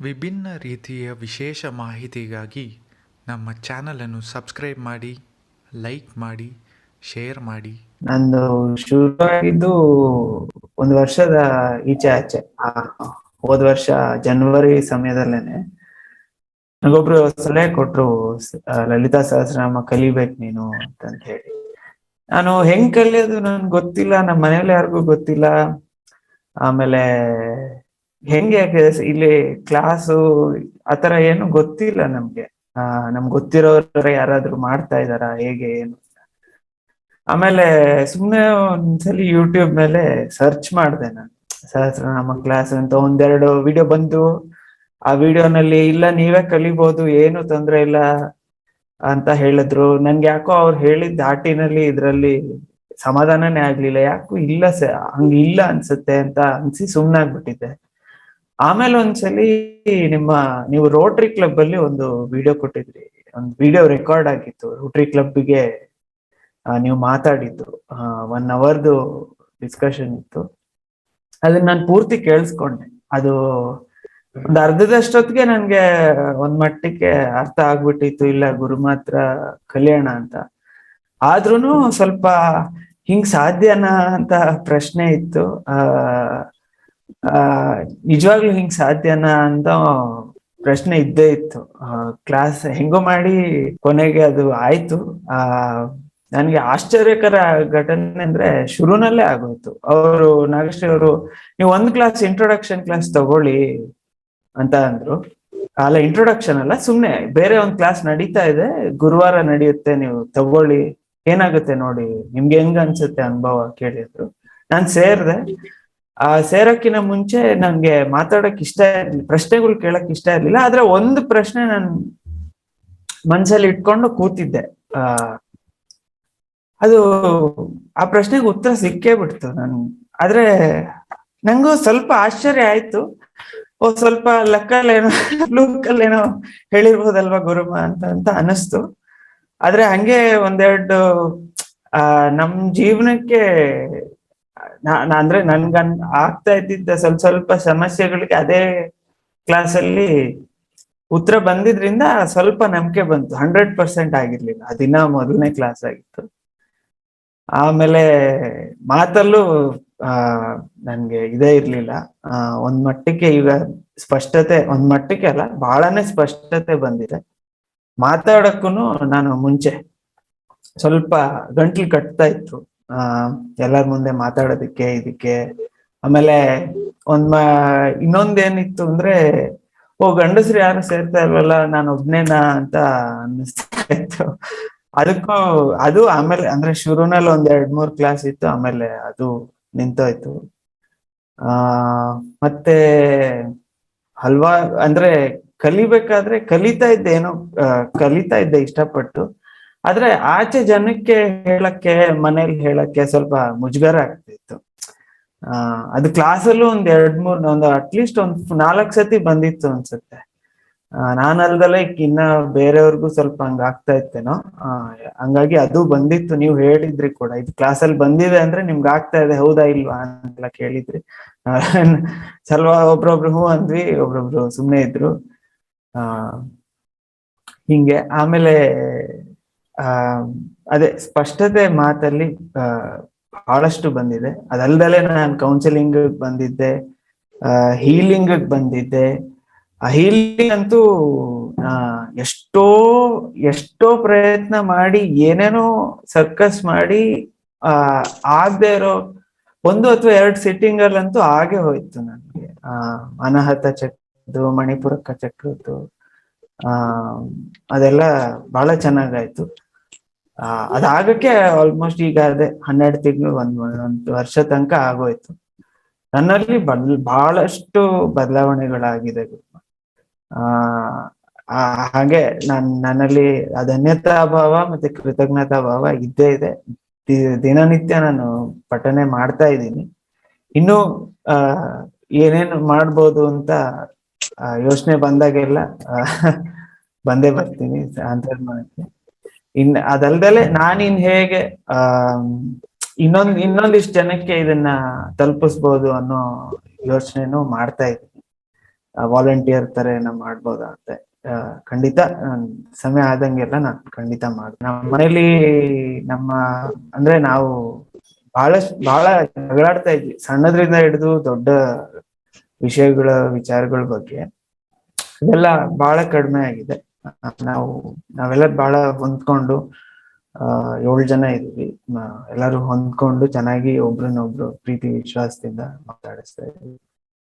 ವಿಭಿನ್ನ ರೀತಿಯ ವಿಶೇಷ ಮಾಹಿತಿಗಾಗಿ ನಮ್ಮ ಚಾನಲನ್ನು ಸಬ್ಸ್ಕ್ರೈಬ್ ಮಾಡಿ ಲೈಕ್ ಮಾಡಿ ಶೇರ್ ಮಾಡಿ. ನಂದು ಶುರುವಾಗಿದ್ದು ಒಂದು ವರ್ಷದ ಈಚೆ ಆಚೆ. ಹೋದ್ ವರ್ಷ ಜನವರಿ ಸಮಯದಲ್ಲೇನೆ ನನಗೊಬ್ರು ಸಲಹೆ ಕೊಟ್ರು ಲಲಿತಾ ಸಹಸ್ರನಾಮ ಕಲಿಬೇಕು ನೀನು ಅಂತ ಹೇಳಿ. ನಾನು ಹೆಂಗ್ ಕಲಿಯೋದು ನನ್ಗೆ ಗೊತ್ತಿಲ್ಲ ನಮ್ಮ ಮನೇಲಿ ಯಾರಿಗೂ ಗೊತ್ತಿಲ್ಲ. ಆಮೇಲೆ ಹೆಂಗೆ ಇಲ್ಲಿ ಕ್ಲಾಸು ಆತರ ಏನು ಗೊತ್ತಿಲ್ಲ ನಮ್ಗೆ. ಆ, ನಮ್ಗೆ ಗೊತ್ತಿರೋರ ಯಾರಾದ್ರೂ ಮಾಡ್ತಾ ಇದಾರಾ ಹೇಗೆ, ಏನು ಆಮೇಲೆ ಸುಮ್ನೆ ಒಂದ್ಸಲಿ ಯೂಟ್ಯೂಬ್ ಮೇಲೆ ಸರ್ಚ್ ಮಾಡಿದೆ ನಾನು. ನಮ್ಮ ಕ್ಲಾಸ್ ಅಂತ ಒಂದೆರಡು ವಿಡಿಯೋ ಬಂತು ಆ ವಿಡಿಯೋನಲ್ಲಿ ಇಲ್ಲ, ನೀವೇ ಕಲಿಬಹುದು ಏನು ತೊಂದ್ರೆ ಇಲ್ಲ ಅಂತ ಹೇಳಿದ್ರು. ನನ್ಗೆ ಯಾಕೋ ಅವ್ರು ಹೇಳಿದ ದಾಟಿನಲ್ಲಿ ಇದ್ರಲ್ಲಿ ಸಮಾಧಾನನೇ ಆಗ್ಲಿಲ್ಲ. ಯಾಕೋ ಇಲ್ಲ ಸ ಹಂಗಿಲ್ಲ ಅನ್ಸುತ್ತೆ ಅಂತ ಅನ್ಸಿ ಸುಮ್ನಾಗ್ಬಿಟ್ಟಿದ್ದೆ. ಆಮೇಲೆ ಒಂದ್ಸಲಿ ನಿಮ್ಮ, ನೀವು ರೋಟ್ರಿ ಕ್ಲಬ್ ಅಲ್ಲಿ ಒಂದು ವಿಡಿಯೋ ಕೊಟ್ಟಿದ್ರಿ. ಒಂದು ವಿಡಿಯೋ ರೆಕಾರ್ಡ್ ಆಗಿತ್ತು. ರೋಟ್ರಿ ಕ್ಲಬ್ಗೆ ನೀವು ಮಾತಾಡಿದ್ದು. ಒನ್ ಅವರ್ದು ಡಿಸ್ಕಷನ್ ಇತ್ತು. ಅದನ್ನ ನಾನು ಪೂರ್ತಿ ಕೇಳಿಸ್ಕೊಂಡೆ. ಅದು ಒಂದು ಅರ್ಧದಷ್ಟೊತ್ತಿಗೆ ನನ್ಗೆ ಒಂದ್ ಮಟ್ಟಕ್ಕೆ ಅರ್ಥ ಆಗ್ಬಿಟ್ಟಿತ್ತು. ಇಲ್ಲ, ಗುರು ಮಾತ್ರ ಕಲ್ಯಾಣ ಅಂತ. ಆದ್ರೂನು ಸ್ವಲ್ಪ ಹಿಂಗ್ ಸಾಧ್ಯನಾ ಅಂತ ಪ್ರಶ್ನೆ ಇತ್ತು. ಆ ಆ, ನಿಜವಾಗ್ಲೂ ಹಿಂಗ್ ಸಾಧ್ಯನಾ ಅಂತ ಪ್ರಶ್ನೆ ಇದ್ದೇ ಇತ್ತು. ಕ್ಲಾಸ್ ಹೆಂಗೋ ಮಾಡಿ ಕೊನೆಗೆ ಅದು ಆಯ್ತು. ಆ, ನನ್ಗೆ ಆಶ್ಚರ್ಯಕರ ಘಟನೆ ಅಂದ್ರೆ ಶುರುನಲ್ಲೇ ಆಗೋಯ್ತು. ಅವರು ನಾಗಶ್ರೀ ಅವರು, ನೀವು ಒಂದ್ ಕ್ಲಾಸ್ ಇಂಟ್ರೊಡಕ್ಷನ್ ಕ್ಲಾಸ್ ತಗೊಳ್ಳಿ ಅಂತ ಅಂದ್ರು. ಅಲ್ಲ ಇಂಟ್ರೊಡಕ್ಷನ್ ಅಲ್ಲ, ಸುಮ್ನೆ ಬೇರೆ ಒಂದ್ ಕ್ಲಾಸ್ ನಡೀತಾ ಇದೆ, ಗುರುವಾರ ನಡೆಯುತ್ತೆ, ನೀವು ತಗೊಳ್ಳಿ, ಏನಾಗುತ್ತೆ ನೋಡಿ, ನಿಮ್ಗೆ ಹೆಂಗ ಅನ್ಸುತ್ತೆ ಅನುಭವ ಕೇಳಿದ್ರು. ನಾನ್ ಸೇರ್ದೆ. ಆ ಸೇರಕ್ಕಿನ ಮುಂಚೆ ನಂಗೆ ಮಾತಾಡಕ್ ಇಷ್ಟ ಇರ್ಲಿಲ್ಲ, ಪ್ರಶ್ನೆಗಳು ಕೇಳಕ್ ಇಷ್ಟ ಇರ್ಲಿಲ್ಲ, ಆದ್ರೆ ಒಂದು ಪ್ರಶ್ನೆ ನಾನು ಮನ್ಸಲ್ಲಿ ಇಟ್ಕೊಂಡು ಕೂತಿದ್ದೆ. ಆ, ಅದು ಆ ಪ್ರಶ್ನೆಗೆ ಉತ್ತರ ಸಿಕ್ಕೇ ಬಿಡ್ತು ನಾನು ಆದ್ರೆ ನಂಗೂ ಸ್ವಲ್ಪ ಆಶ್ಚರ್ಯ ಆಯ್ತು. ಓ, ಸ್ವಲ್ಪ ಲೆಕ್ಕಲ್ಲೇನೋ, ಲೂಕಲ್ಲೇನೋ ಹೇಳಿರ್ಬೋದಲ್ವಾ ಗುರುಮ ಅಂತ ಅಂತ ಅನಿಸ್ತು ಆದ್ರೆ ಹಂಗೆ ಒಂದೆರಡು, ಆ, ನಮ್ ಜೀವನಕ್ಕೆ ನಾ- ಅಂದ್ರೆ ನನ್ಗನ್ ಆಗ್ತಾ ಇದ್ದಿದ್ದ ಸ್ವಲ್ಪ ಸ್ವಲ್ಪ ಸಮಸ್ಯೆಗಳಿಗೆ ಅದೇ ಕ್ಲಾಸಲ್ಲಿ ಉತ್ತರ ಬಂದಿದ್ರಿಂದ ಸ್ವಲ್ಪ ನಂಬಿಕೆ ಬಂತು. ಹಂಡ್ರೆಡ್ ಪರ್ಸೆಂಟ್ ಆಗಿರ್ಲಿಲ್ಲ. ದಿನ ಮೊದಲನೇ ಕ್ಲಾಸ್ ಆಗಿತ್ತು. ಆಮೇಲೆ ಮಾತಲ್ಲೂ, ಆ, ನನ್ಗೆ ಇದೇ ಇರ್ಲಿಲ್ಲ. ಒಂದ್ ಮಟ್ಟಕ್ಕೆ ಈಗ ಸ್ಪಷ್ಟತೆ, ಒಂದ್ ಮಟ್ಟಕ್ಕೆ ಅಲ್ಲ ಬಹಳನೇ ಸ್ಪಷ್ಟತೆ ಬಂದಿದೆ. ಮಾತಾಡಕ್ಕೂ ನಾನು ಮುಂಚೆ ಸ್ವಲ್ಪ ಗಂಟ್ಲು ಕಟ್ತಾ ಇತ್ತು ಆ, ಎಲ್ಲರ ಮುಂದೆ ಮಾತಾಡೋದಕ್ಕೆ, ಇದಕ್ಕೆ. ಆಮೇಲೆ ಒಂದ್ ಇನ್ನೊಂದ್ ಇನ್ನೊಂದೇನಿತ್ತು ಅಂದ್ರೆ, ಓ, ಗಂಡಸ್ರು ಯಾರು ಸೇರ್ತಾ ಇಲ್ವಲ್ಲ, ನಾನು ಒಬ್ನೇನಾ ಅಂತ ಅನ್ನಿಸ್ತಾ ಇತ್ತು. ಅದಕ್ಕೂ, ಅದು ಆಮೇಲೆ, ಅಂದ್ರೆ ಶುರುನಲ್ಲಿ ಒಂದ್ ಎರಡ್ ಮೂರ್ ಕ್ಲಾಸ್ ಇತ್ತು, ಆಮೇಲೆ ಅದು ನಿಂತೋಯ್ತು. ಆ, ಮತ್ತೆ ಹಲ್ವಾರ್ ಅಂದ್ರೆ ಕಲಿಬೇಕಾದ್ರೆ ಕಲಿತಾ ಇದ್ದೆ, ಏನೋ ಕಲಿತಾ ಇದ್ದೆ ಇಷ್ಟಪಟ್ಟು. ಆದ್ರೆ ಆಚೆ ಜನಕ್ಕೆ ಹೇಳಕ್ಕೆ ಮನೇಲಿ ಹೇಳಕ್ಕೆ ಸ್ವಲ್ಪ ಮುಜುಗರ ಆಗ್ತಿತ್ತು. ಆ ಅದು ಕ್ಲಾಸಲ್ಲೂ ಒಂದ್ ಎರಡ್ ಮೂರ್ ಒಂದು ಅಟ್ಲೀಸ್ಟ್ ಒಂದ್ ನಾಲ್ಕ್ ಸತಿ ಬಂದಿತ್ತು ಅನ್ಸುತ್ತೆ. ಆ, ಈಗ ಇನ್ನ ಬೇರೆಯವ್ರಿಗೂ ಸ್ವಲ್ಪ ಹಂಗ ಆಗ್ತಾ ಇತ್ತೇನೋ. ಹಂಗಾಗಿ ಅದು ಬಂದಿತ್ತು. ನೀವು ಹೇಳಿದ್ರಿ ಕೂಡ. ಇದು ಕ್ಲಾಸಲ್ಲಿ ಬಂದಿದೆ ಅಂದ್ರೆ ನಿಮ್ಗೆ ಆಗ್ತಾ ಇದೆ ಹೌದಾ ಇಲ್ವಾ ಅಂತೆಲ್ಲ ಕೇಳಿದ್ರಿ. ಸ್ವಲ್ಪ ಒಬ್ರೊಬ್ರು ಹೂ ಅಂದ್ವಿ ಒಬ್ರೊಬ್ರು ಸುಮ್ನೆ ಇದ್ರು. ಆ ಹಿಂಗೆ. ಆಮೇಲೆ ಆ, ಅದೇ ಸ್ಪಷ್ಟತೆ ಮಾತಲ್ಲಿ ಬಹಳಷ್ಟು ಬಂದಿದೆ. ಅದಲ್ದಲೆ ನಾನು ಕೌನ್ಸಿಲಿಂಗ್ ಬಂದಿದ್ದೆ ಹೀಲಿಂಗ್ ಬಂದಿದ್ದೆ. ಆ ಹೀಲಿಂಗ್ ಅಂತೂ ಎಷ್ಟೋ ಎಷ್ಟೋ ಪ್ರಯತ್ನ ಮಾಡಿ, ಏನೇನೋ ಸರ್ಕಸ್ ಮಾಡಿ, ಆ, ಆಗದೆ ಇರೋ ಒಂದು ಅಥವಾ ಎರಡು ಸಿಟ್ಟಿಂಗ್ ಅಲ್ಲಂತೂ ಹಾಗೆ ಹೋಯ್ತು ನನಗೆ. ಆ, ಅನಾಹತ ಚಕ್ರದ್ದು, ಮಣಿಪುರಕ್ಕ ಚಕ್ರದ್ದು, ಆ, ಅದೆಲ್ಲ ಬಹಳ ಚೆನ್ನಾಗಾಯ್ತು. ಆ, ಅದಾಗಕ್ಕೆ ಆಲ್ಮೋಸ್ಟ್ ಈಗ ಅದೇ ಹನ್ನೆರಡು ತಿಂಗಳು ಒಂದ್ ಒಂದು ವರ್ಷ ತನಕ ಆಗೋಯ್ತು. ನನ್ನಲ್ಲಿ ಬಹಳಷ್ಟು ಬದಲಾವಣೆಗಳಾಗಿದೆ. ಆ ಹಾಗೆ ನನ್, ನನ್ನಲ್ಲಿ ಅಧನ್ಯತಾ ಧನ್ಯತಾ ಭಾವ ಮತ್ತೆ ಕೃತಜ್ಞತಾ ಭಾವ ಇದ್ದೇ ಇದೆ. ದಿನನಿತ್ಯ ನಾನು ಪಠನೆ ಮಾಡ್ತಾ ಇದ್ದೀನಿ. ಇನ್ನು, ಆ, ಏನೇನು ಮಾಡ್ಬೋದು ಅಂತ ಯೋಚನೆ ಬಂದಾಗೆಲ್ಲ ಬಂದೇ ಬರ್ತೀನಿ ಅಂತರ್ಮನಕ್ಕೆ. ಇನ್ ಅದಲ್ದಲೆ ನಾನಿನ್ ಹೇಗೆ ಆ ಇನ್ನೊಂದ್, ಇನ್ನೊಂದಿಷ್ಟು ಜನಕ್ಕೆ ಇದನ್ನ ತಲುಪಿಸ್ಬೋದು ಅನ್ನೋ ಯೋಚನೆನೂ ಮಾಡ್ತಾ ಇದ್ದೀನಿ. ವಾಲಂಟಿಯರ್ ತರ ಏನೋ ಮಾಡ್ಬೋದಾ ಅಂತ. ಖಂಡಿತ ಸಮಯ ಆದಂಗೆಲ್ಲ ನಾನು ಖಂಡಿತ ಮಾಡ್ತೀನಿ. ನಮ್ಮ ಮನೇಲಿ ನಮ್ಮ, ಅಂದ್ರೆ ನಾವು ಬಹಳಷ್ಟು ಬಹಳ ಜಗಳಾಡ್ತಾ ಇದ್ವಿ. ಸಣ್ಣದ್ರಿಂದ ಹಿಡಿದು ದೊಡ್ಡ ವಿಷಯಗಳ, ವಿಚಾರಗಳ ಬಗ್ಗೆ ಇದೆಲ್ಲ ಬಹಳ ಕಡಿಮೆ ಆಗಿದೆ. ನಾವು ನಾವೆಲ್ಲ ಬಹಳ ಹೊಂದ್ಕೊಂಡು ಏಳು ಜನ ಇದ್ವಿ. ಎಲ್ಲರೂ ಹೊಂದ್ಕೊಂಡು ಚೆನ್ನಾಗಿ ಒಬ್ರನ್ನೊಬ್ರು ಪ್ರೀತಿ, ವಿಶ್ವಾಸದಿಂದ ಮಾತಾಡಿಸ್ತಾ ಇದ್ವಿ.